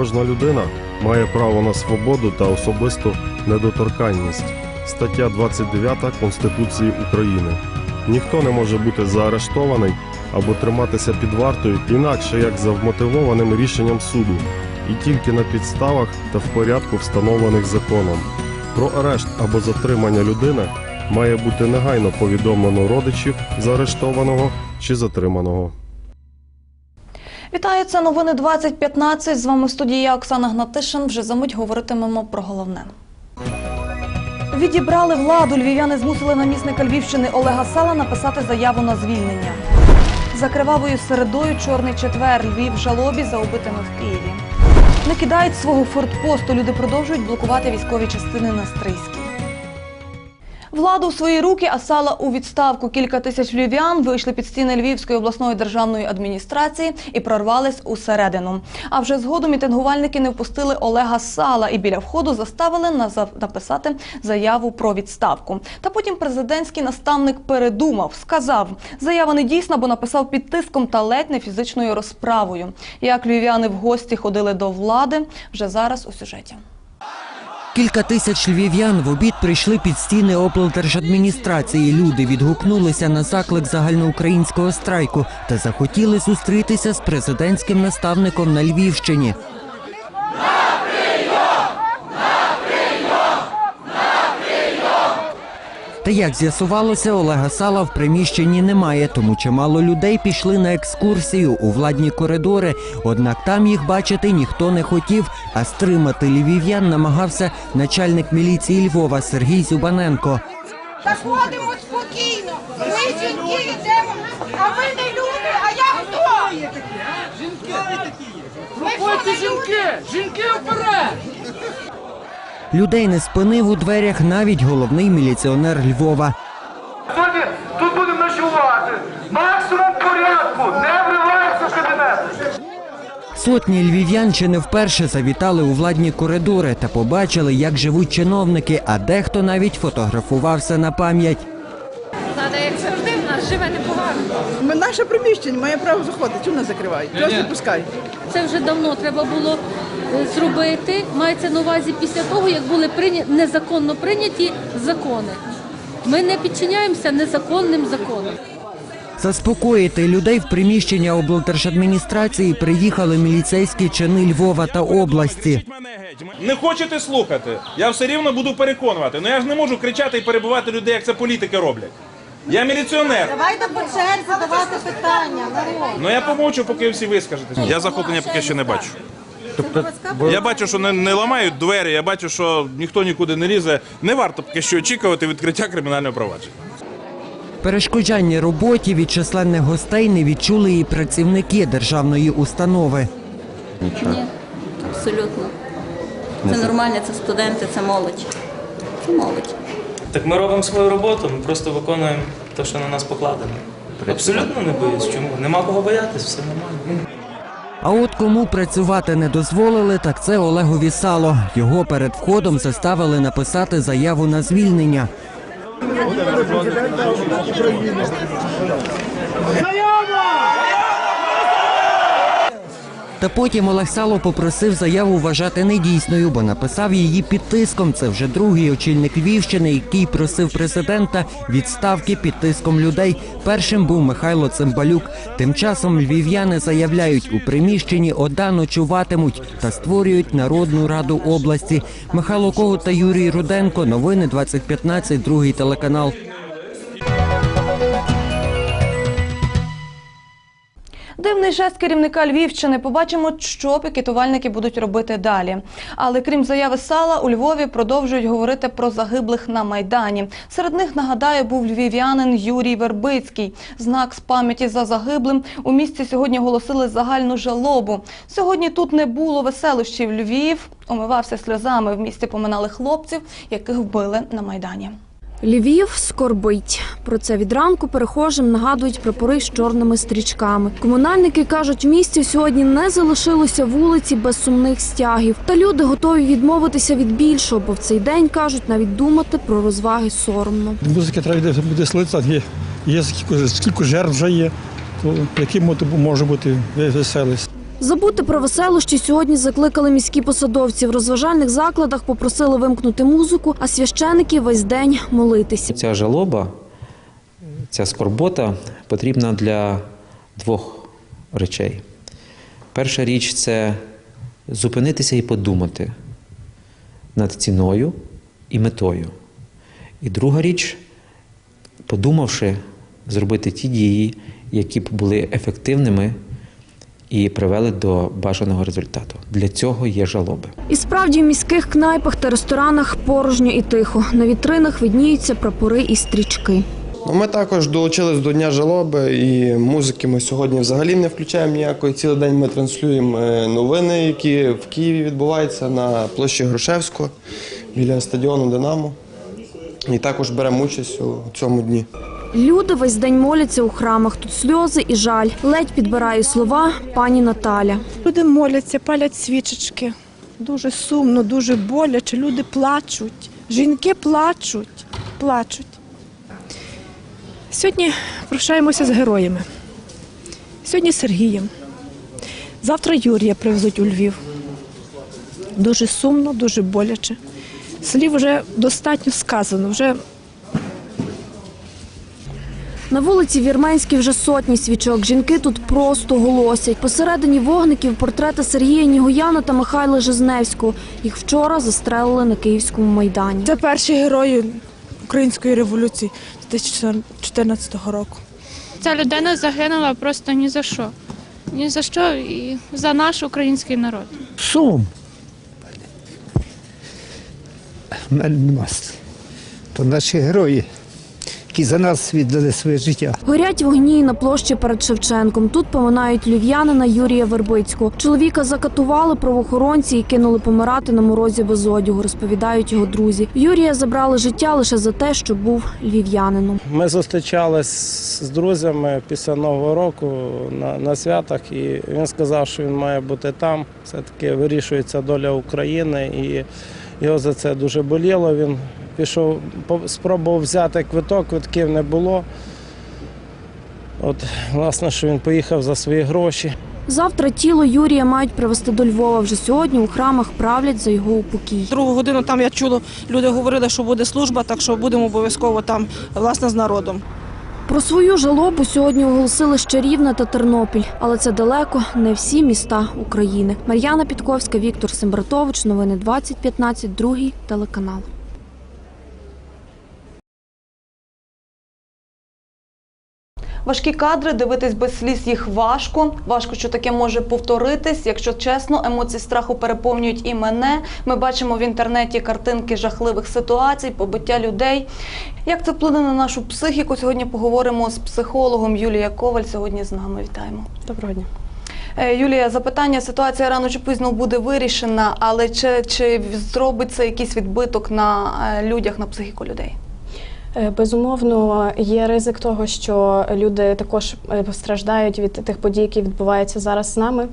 Кожна людина має право на свободу та особисту недоторканність. Стаття 29 Конституції України. Ніхто не може бути заарештований або триматися під вартою інакше як за вмотивованим рішенням суду, і тільки на підставах та в порядку, встановлених законом. Про арешт або затримання людини має бути негайно повідомлено родичів заарештованого чи затриманого. Вітаю, це новини 2015. З вами в студії я, Оксана Гнатишин. Вже за мить говоритимемо про головне. Відібрали владу. Львів'яни змусили намісника Львівщини Олега Сала написати заяву на звільнення. За кривавою середою чорний четвер. Львів в жалобі за убитими в Києві. Не кидають свого фортпосту. Люди продовжують блокувати військові частини на Стрийській. Владу в свої руки, а сала у відставку. Кілька тисяч львів'ян вийшли під стіни Львівської обласної державної адміністрації і прорвались усередину. А вже згодом мітингувальники не впустили Олега Сала і біля входу заставили написати заяву про відставку. Та потім президентський наставник передумав, сказав, заява не дійсна, бо написав під тиском та ледь не фізичною розправою. Як львів'яни в гості ходили до влади, вже зараз у сюжеті. Кілька тисяч львів'ян в обід прийшли під стіни облдержадміністрації. Люди відгукнулися на заклик загальноукраїнського страйку та захотіли зустрітися з президентським наставником на Львівщині. Та як з'ясувалося, Олега Сала в приміщенні немає, тому чимало людей пішли на екскурсію у владні коридори. Однак там їх бачити ніхто не хотів, а стримати львів'ян намагався начальник міліції Львова Сергій Зюбаненко. Заходимо спокійно. Ми жінки йдемо, а ви не люди, а я хто? Проходьте жінки! Жінки вперед! Людей не спинив у дверях навіть головний міліціонер Львова. Сьогодні тут будемо ночувати. Максимум порядку! Не вриваємося в кабінет! Сотні львів'ян чи не вперше завітали у владні коридори та побачили, як живуть чиновники, а дехто навіть фотографувався на пам'ять. Влада, як завжди, в нас живе непогано. Ми- Наше приміщення має право заходити. Чому нас закривають? Не пускають? Це вже давно треба було зробити. Мається на увазі після того, як були прийняті незаконно прийняті закони. Ми не підчиняємося незаконним законам. Заспокоїти людей в приміщення облдержадміністрації приїхали міліцейські чини Львова та області. Не хочете слухати? Я все рівно буду переконувати. Ну я ж не можу кричати і перебивати людей, як це політики роблять. Я міліціонер. Давайте по черзі давати питання. народ. Ну я помовчу, поки всі вискажетесь. Я захоплення поки що не бачу. Я бачу, що не, не ламають двері, я бачу, що ніхто нікуди не лізе. Не варто поки що очікувати відкриття кримінального провадження. Перешкоджання роботі від численних гостей не відчули і працівники державної установи. Ні, абсолютно. Це нормально, це студенти, це молодь. Це молодь. Так ми робимо свою роботу, ми просто виконуємо те, що на нас покладено. Абсолютно не боюсь. Чому? Нема кого боятись, все нормально. А от кому працювати не дозволили, так це Олегові Сало. Його перед входом заставили написати заяву на звільнення. Та потім Олег Сало попросив заяву вважати недійсною, бо написав її під тиском. Це вже другий очільник Львівщини, який просив президента відставки під тиском людей. Першим був Михайло Цимбалюк. Тим часом львів'яни заявляють, у приміщенні ОДА ночуватимуть та створюють Народну раду області. Михайло Когут та Юрій Руденко. Новини 2015, другий телеканал. Дивний жест керівника Львівщини. Побачимо, що пікетувальники будуть робити далі. Але крім заяви сала, у Львові продовжують говорити про загиблих на майдані. Серед них нагадаю був львів'янин Юрій Вербицький. Знак з пам'яті за загиблим у місті сьогодні оголосили загальну жалобу. Сьогодні тут не було веселощів. Львів омивався сльозами. В місті поминали хлопців, яких вбили на майдані. Львів скорбить. Про це від ранку перехожим нагадують прапори з чорними стрічками. Комунальники кажуть, в місті сьогодні не залишилося вулиці без сумних стягів. Та люди готові відмовитися від більшого, бо в цей день кажуть, навіть думати про розваги соромно. Музики треба буде- слиться, є, є скільки, жертв вже є, то який мо- може бути веселий. Забути про веселощі сьогодні закликали міські посадовці. В розважальних закладах попросили вимкнути музику, а священики весь день молитися. Ця жалоба, ця скорбота потрібна для двох речей. Перша річ це зупинитися і подумати над ціною і метою. І друга річ, подумавши, зробити ті дії, які б були ефективними і привели до бажаного результату. Для цього є жалоби. І справді в міських кнайпах та ресторанах порожньо і тихо. На вітринах видніються прапори і стрічки. Ну, Ми також долучились до Дня жалоби і музики ми сьогодні взагалі не включаємо ніякої. Цілий день ми транслюємо е, новини, які в Києві відбуваються на площі Грушевського біля стадіону Динамо. І також беремо участь у цьому дні. Люди весь день моляться у храмах. Тут сльози і жаль. Ледь підбирає слова пані Наталя. Люди моляться, палять свічечки. Дуже сумно, дуже боляче. Люди плачуть. Жінки плачуть, плачуть. Сьогодні прощаємося з героями. Сьогодні з Сергієм. Завтра Юрія привезуть у Львів. Дуже сумно, дуже боляче. Слів вже достатньо сказано. Вже На вулиці Вірменській вже сотні свічок. Жінки тут просто голосять. Посередині вогників портрети Сергія Нігояна та Михайла Жизневського. Їх вчора застрелили на Київському майдані. це перші герої української революції 2014 року. Ця людина загинула просто ні за що. Ні за що і за наш український народ. Сум. У мене нема. То наші герої, які за нас віддали своє життя. Горять вогні на площі перед Шевченком. Тут поминають львів'янина Юрія Вербицького. Чоловіка закатували правоохоронці і кинули помирати на морозі без одягу, розповідають його друзі. Юрія забрали життя лише за те, що був львів'янином. Ми зустрічались з друзями після Нового року на, на святах, і він сказав, що він має бути там. Все-таки вирішується доля України, і його за це дуже боліло. Він пішов, спробував взяти квиток, квитків не було. От, власне, що він поїхав за свої гроші. Завтра тіло Юрія мають привезти до Львова. Вже сьогодні у храмах правлять за його упокій. Другу годину там я чула, люди говорили, що буде служба, так що будемо обов'язково там власне з народом. Про свою жалобу сьогодні оголосили ще Рівне та Тернопіль, але це далеко не всі міста України. Мар'яна Підковська, Віктор Сембратович. Новини 2015, другий телеканал. Важкі кадри, дивитись без сліз їх важко. Важко, що таке може повторитись. Якщо чесно, емоції страху переповнюють і мене. Ми бачимо в інтернеті картинки жахливих ситуацій, побиття людей. Як це вплине на нашу психіку? Сьогодні поговоримо з психологом Юлія Коваль. Сьогодні з нами вітаємо. Доброго дня. Е, Юлія, запитання, ситуація рано чи пізно буде вирішена, але чи, чи зробить це якийсь відбиток на е, людях, на психіку людей? Е, Безумовно, є ризик того, що люди також е, постраждають від тих подій, які відбуваються зараз з нами.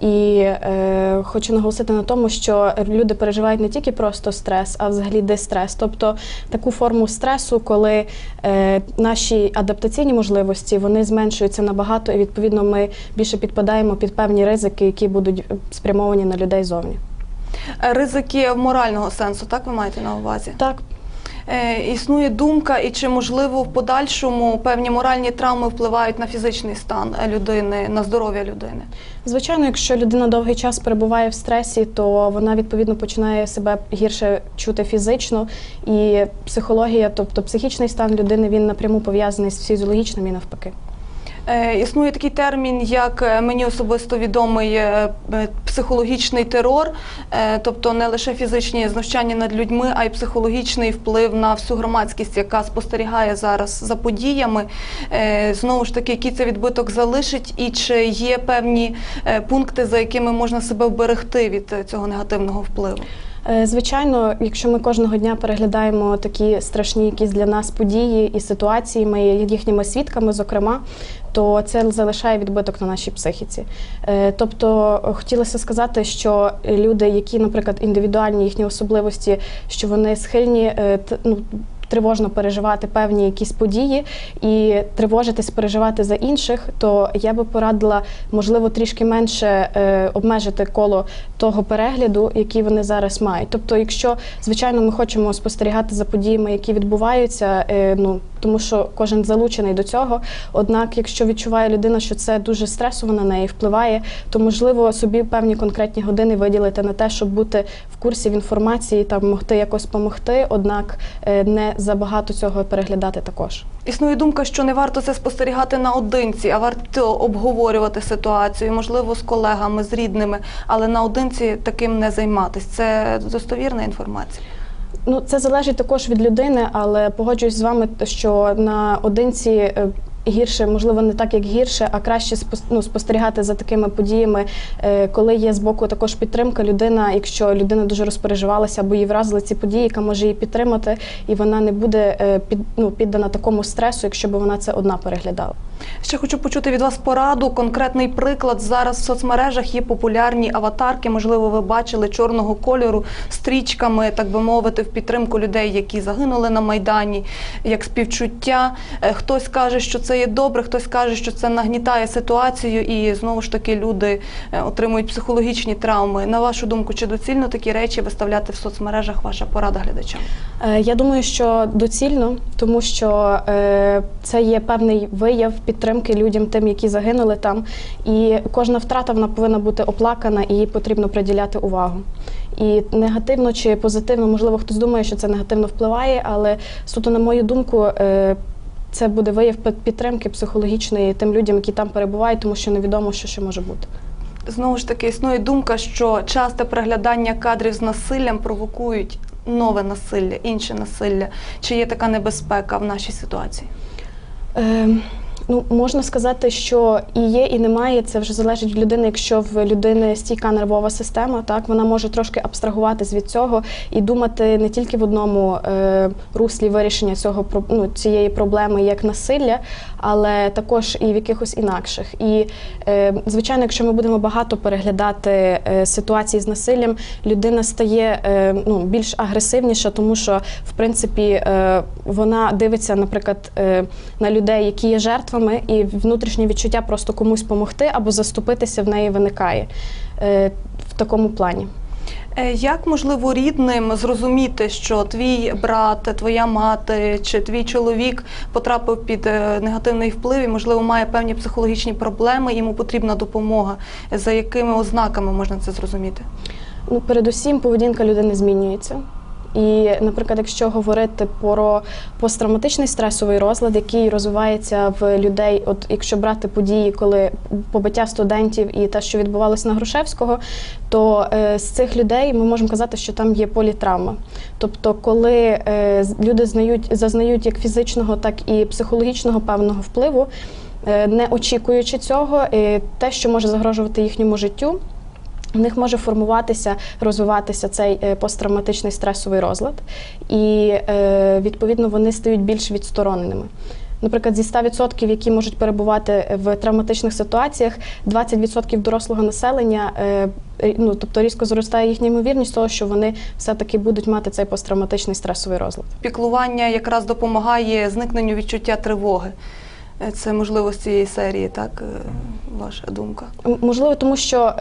І е, хочу наголосити на тому, що люди переживають не тільки просто стрес, а взагалі дистрес, тобто таку форму стресу, коли е, наші адаптаційні можливості вони зменшуються набагато, і відповідно ми більше підпадаємо під певні ризики, які будуть е, спрямовані на людей зовні. Ризики морального сенсу, так ви маєте на увазі? Так. Е, існує думка, і чи можливо в подальшому певні моральні травми впливають на фізичний стан людини, на здоров'я людини? Звичайно, якщо людина довгий час перебуває в стресі, то вона відповідно починає себе гірше чути фізично, і психологія, тобто психічний стан людини, він напряму пов'язаний з фізіологічним і навпаки. Е, Існує такий термін, як е, мені особисто відомий е, психологічний терор, тобто не лише фізичні знущання над людьми, а й психологічний вплив на всю громадськість, яка спостерігає зараз за подіями. Знову ж таки, який це відбиток залишить, і чи є певні пункти, за якими можна себе вберегти від цього негативного впливу? Звичайно, якщо ми кожного дня переглядаємо такі страшні якісь для нас події і ситуації, ми їхніми свідками, зокрема, то це залишає відбиток на нашій психіці. Е, Тобто е, хотілося сказати, що люди, які, наприклад, індивідуальні їхні особливості, що вони схильні е, ну, тривожно переживати певні якісь події і тривожитись, переживати за інших, то я би порадила, можливо, трішки менше е, обмежити коло того перегляду, який вони зараз мають. Тобто, якщо звичайно ми хочемо спостерігати за подіями, які відбуваються, е, ну тому що кожен залучений до цього. Однак, якщо відчуває людина, що це дуже стресово на неї впливає, то можливо собі певні конкретні години виділити на те, щоб бути в курсі в інформації та могти якось допомогти, однак е, не забагато цього переглядати також. Існує думка, що не варто це спостерігати наодинці, а варто обговорювати ситуацію, можливо, з колегами, з рідними, але наодинці таким не займатися. Це достовірна інформація. Ну, це залежить також від людини, але погоджуюсь з вами, що на одинці е, гірше, можливо, не так як гірше, а краще ну, спостерігати за такими подіями, е, коли є з боку також підтримка. Людина, якщо людина дуже розпереживалася або її вразили ці події, яка може її підтримати, і вона не буде е, під, ну, піддана такому стресу, якщо б вона це одна переглядала. Ще хочу почути від вас пораду, конкретний приклад. Зараз в соцмережах є популярні аватарки. Можливо, ви бачили чорного кольору стрічками, так би мовити, в підтримку людей, які загинули на майдані, як співчуття. Е, Хтось каже, що це є добре, хтось каже, що це нагнітає ситуацію, і знову ж таки люди е, отримують психологічні травми. На вашу думку, чи доцільно такі речі виставляти в соцмережах? Ваша порада глядачам? Е, Я думаю, що доцільно, тому що е, це є певний вияв підтримки людям, тим, які загинули там. І кожна втрата вона повинна бути оплакана і їй потрібно приділяти увагу. І негативно чи позитивно, можливо, хтось думає, що це негативно впливає, але суто, на мою думку, це буде вияв підтримки психологічної тим людям, які там перебувають, тому що невідомо, що ще може бути. Знову ж таки, існує думка, що часте переглядання кадрів з насиллям провокують нове насилля, інше насилля. Чи є така небезпека в нашій ситуації? Е, ну, можна сказати, що і є, і немає. Це вже залежить від людини. Якщо в людини стійка нервова система, так вона може трошки абстрагуватись від цього і думати не тільки в одному е, руслі вирішення цього ну, цієї проблеми як насилля, але також і в якихось інакших. І е, звичайно, якщо ми будемо багато переглядати е, ситуації з насиллям, людина стає е, ну, більш агресивніша, тому що в принципі е, вона дивиться, наприклад, е, на людей, які є жертвами, і внутрішнє відчуття просто комусь допомогти або заступитися в неї виникає е, в такому плані. Е, Як можливо рідним зрозуміти, що твій брат, твоя мати чи твій чоловік потрапив під е, негативний вплив і, можливо, має певні психологічні проблеми, йому потрібна допомога? За якими ознаками можна це зрозуміти? Ну, передусім, поведінка людини змінюється. І, наприклад, якщо говорити про посттравматичний стресовий розлад, який розвивається в людей, от якщо брати події, коли побиття студентів і те, що відбувалося на Грушевського, то е, з цих людей ми можемо казати, що там є політравма. Тобто, коли е, люди знають, зазнають як фізичного, так і психологічного певного впливу, е, не очікуючи цього, е, те, що може загрожувати їхньому життю. В них може формуватися, розвиватися цей е, посттравматичний стресовий розлад, і е, відповідно вони стають більш відстороненими. Наприклад, зі 100%, які можуть перебувати в травматичних ситуаціях, 20% дорослого населення, е, ну тобто різко зростає їхня ймовірність того, що вони все-таки будуть мати цей посттравматичний стресовий розлад. Піклування якраз допомагає зникненню відчуття тривоги. Це можливо з цієї серії, так? Ваша думка? Можливо, тому що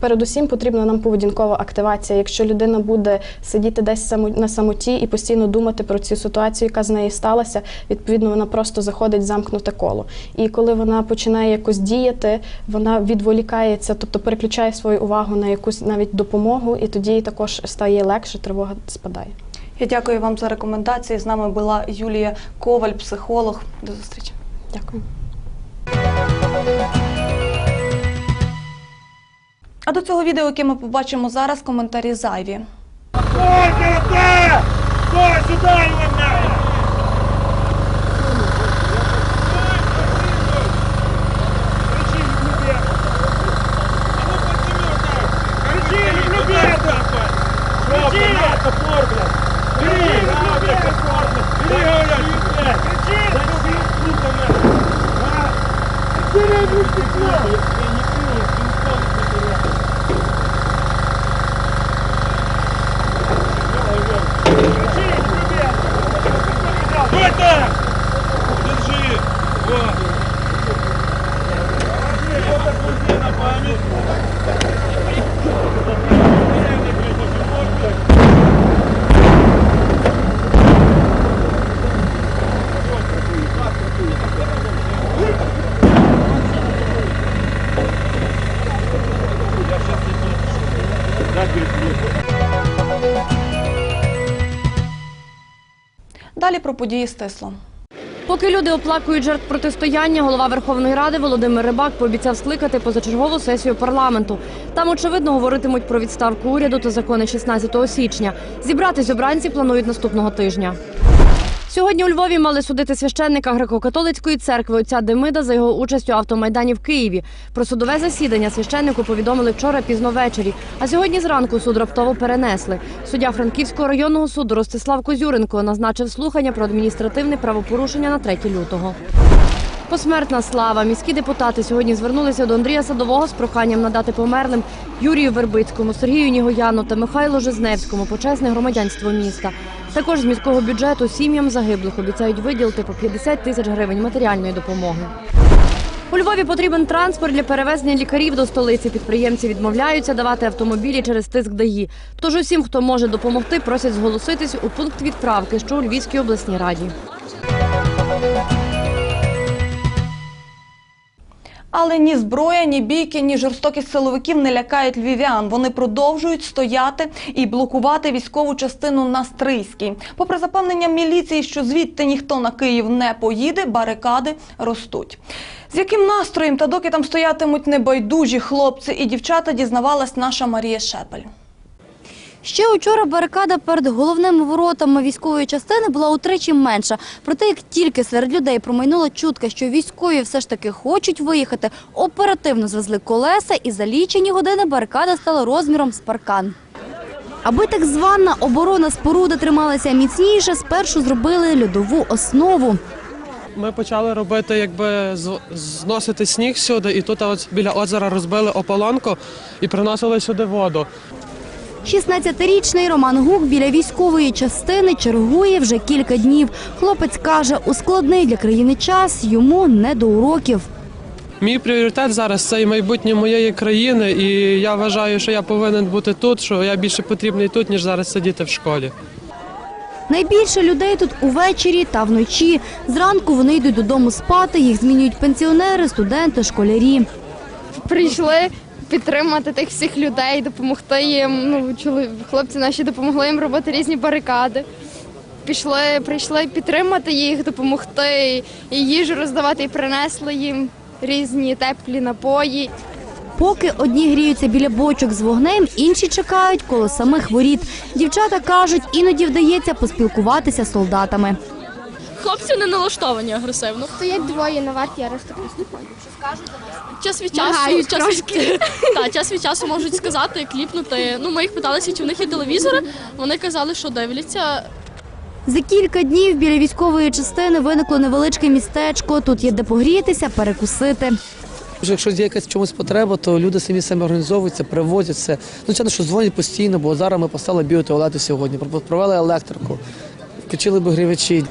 передусім потрібна нам поведінкова активація. Якщо людина буде сидіти десь на самоті і постійно думати про цю ситуацію, яка з нею сталася, відповідно вона просто заходить в замкнуте коло. І коли вона починає якось діяти, вона відволікається, тобто переключає свою увагу на якусь навіть допомогу, і тоді їй також стає легше, тривога спадає. Я дякую вам за рекомендації. З нами була Юлія Коваль, психолог. До зустрічі. Дякую. А до цього відео, яке ми побачимо зараз, коментарі зайві. Кричи, Давайте! Держи! Вот. Вот так на память. Далі про події стисло. Поки люди оплакують жертв протистояння, голова Верховної Ради Володимир Рибак пообіцяв скликати позачергову сесію парламенту. Там, очевидно, говоритимуть про відставку уряду та закони 16 січня. Зібратись обранці планують наступного тижня. Сьогодні у Львові мали судити священника греко-католицької церкви отця Демида за його участь у автомайдані в Києві. Про судове засідання священнику повідомили вчора пізно ввечері. А сьогодні зранку суд раптово перенесли. Суддя Франківського районного суду Ростислав Козюренко назначив слухання про адміністративне правопорушення на 3 лютого. Посмертна слава. Міські депутати сьогодні звернулися до Андрія Садового з проханням надати померлим Юрію Вербицькому, Сергію Нігояну та Михайлу Жизневському почесне громадянство міста. Також з міського бюджету сім'ям загиблих обіцяють виділити по 50 тисяч гривень матеріальної допомоги. У Львові потрібен транспорт для перевезення лікарів до столиці. Підприємці відмовляються давати автомобілі через тиск ДАІ. Тож усім, хто може допомогти, просять зголоситись у пункт відправки, що у Львівській обласній раді. Але ні зброя, ні бійки, ні жорстокість силовиків не лякають львів'ян. Вони продовжують стояти і блокувати військову частину на Стрийській. Попри запевнення міліції, що звідти ніхто на Київ не поїде, барикади ростуть. З яким настроєм та доки там стоятимуть небайдужі хлопці і дівчата, дізнавалась наша Марія Шепель. Ще учора барикада перед головними воротами військової частини була утричі менша. Проте, як тільки серед людей промайнула чутка, що військові все ж таки хочуть виїхати, оперативно звезли колеса і за лічені години барикада стала розміром з паркан. Аби так звана оборона споруди трималася міцніше, спершу зробили льодову основу. Ми почали робити, якби зносити сніг сюди, і тут от біля озера розбили ополонку і приносили сюди воду. 16-річний Роман Гук біля військової частини чергує вже кілька днів. Хлопець каже, у складний для країни час йому не до уроків. Мій пріоритет зараз це і майбутнє моєї країни, і я вважаю, що я повинен бути тут, що я більше потрібний тут, ніж зараз сидіти в школі. Найбільше людей тут увечері та вночі. Зранку вони йдуть додому спати, їх змінюють пенсіонери, студенти, школярі. прийшли підтримати тих всіх людей, допомогти їм. Ну, чоли- хлопці наші допомогли їм робити різні барикади. Пішли, прийшли підтримати їх, допомогти, і їжу роздавати, і принесли їм різні теплі напої. Поки одні гріються біля бочок з вогнем, інші чекають коло самих воріт. Дівчата кажуть, іноді вдається поспілкуватися з солдатами. Хлопці не налаштовані агресивно. Стоять двоє на варті, я просто не ходять. Час від часу, Мигають час, трошки. та, час від часу можуть сказати, кліпнути. Ну, ми їх питалися, чи в них є телевізори. Вони казали, що дивляться. За кілька днів біля військової частини виникло невеличке містечко. Тут є де погрітися, перекусити. Якщо є якась в чомусь потреба, то люди самі самі організовуються, привозять все. Ну, звичайно, що дзвонять постійно, бо зараз ми поставили біотуалети сьогодні, провели електрику, включили обігрівачі.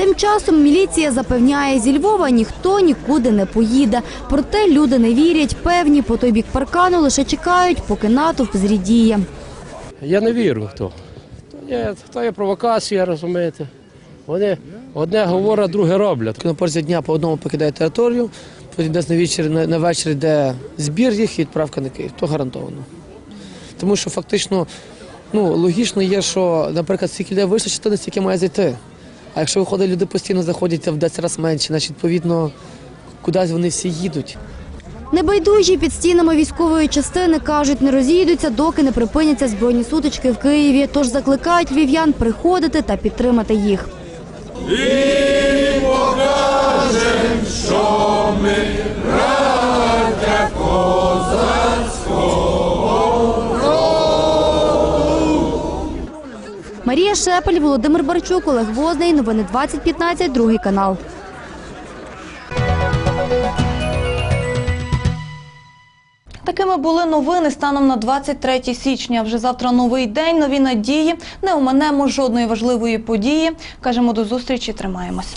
Тим часом міліція запевняє, зі Львова ніхто нікуди не поїде. Проте люди не вірять, певні по той бік паркану лише чекають, поки натовп зрідіє. Я не вірю в то. То є, то є провокація, розумієте. Вони одне говорять, друге роблять. На порзі дня по одному покидає територію, потім десь на вечір, на, на вечір йде збір їх і відправка на Київ. То гарантовано. Тому що фактично ну, логічно є, що, наприклад, стільки людей вийшло, частина стільки має зайти. А якщо виходить, люди постійно заходяться в 10 разів менше, значить, відповідно, кудись вони всі їдуть. Небайдужі під стінами військової частини кажуть, не розійдуться, доки не припиняться збройні сутички в Києві. Тож закликають львів'ян приходити та підтримати їх. І покажем, що ми Марія Шепель, Володимир Барчук, Олег Возний. Новини 2015, другий канал. Такими були новини станом на 23 січня. Вже завтра новий день, нові надії. Не оминемо жодної важливої події. Кажемо до зустрічі, тримаємось.